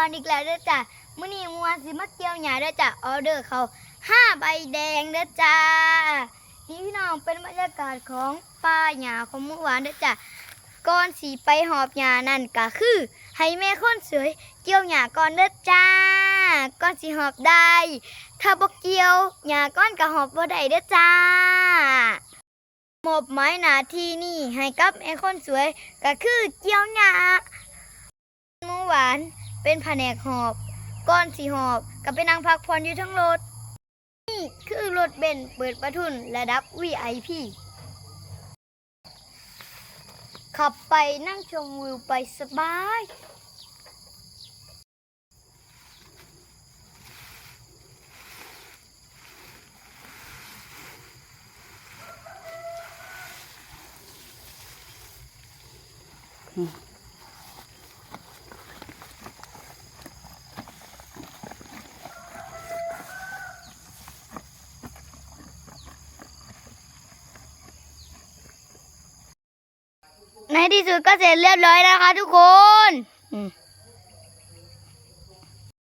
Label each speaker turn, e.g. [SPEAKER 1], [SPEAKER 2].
[SPEAKER 1] อนอีกแล้วเด้อจ้ะมื้อนี้มัวสิมาเกี่ยวหญ้าเด้อจ้ะออเดอร์เขาห้าใบแดงเด้อจ้านี่พี่น้องเป็นบรรยากาศของป่าหญ้าของเมื่อวานเด้อจ้ะก่อนสีไปหอบหญ้านั่นก็คือ ให้แม่คนสวยเกี่ยวหญ้าก่อนเด้อจ้าก่อนสิหอบได้ ถ้าบ่เกี่ยวหญ้าก้อนก็หอบบ่ได้เด้อจ้ามบหมายหนาที่นี่ให้กับไอ้คนสวยก็คือเกี่ยวหญ้าเมื่อวา เป็นแผนกหอบก่อนสิหอบก็ไปนั่งพักผ่อนอยู่ทั้งรถ นี่คือรถเบนซ์เปิดประทุนระดับ VIP ขับไปนั่งชมวิวไปสบาย ในที่สุดก็เสร็จเรียบร้อยแล้วนะคะทุกคนอืม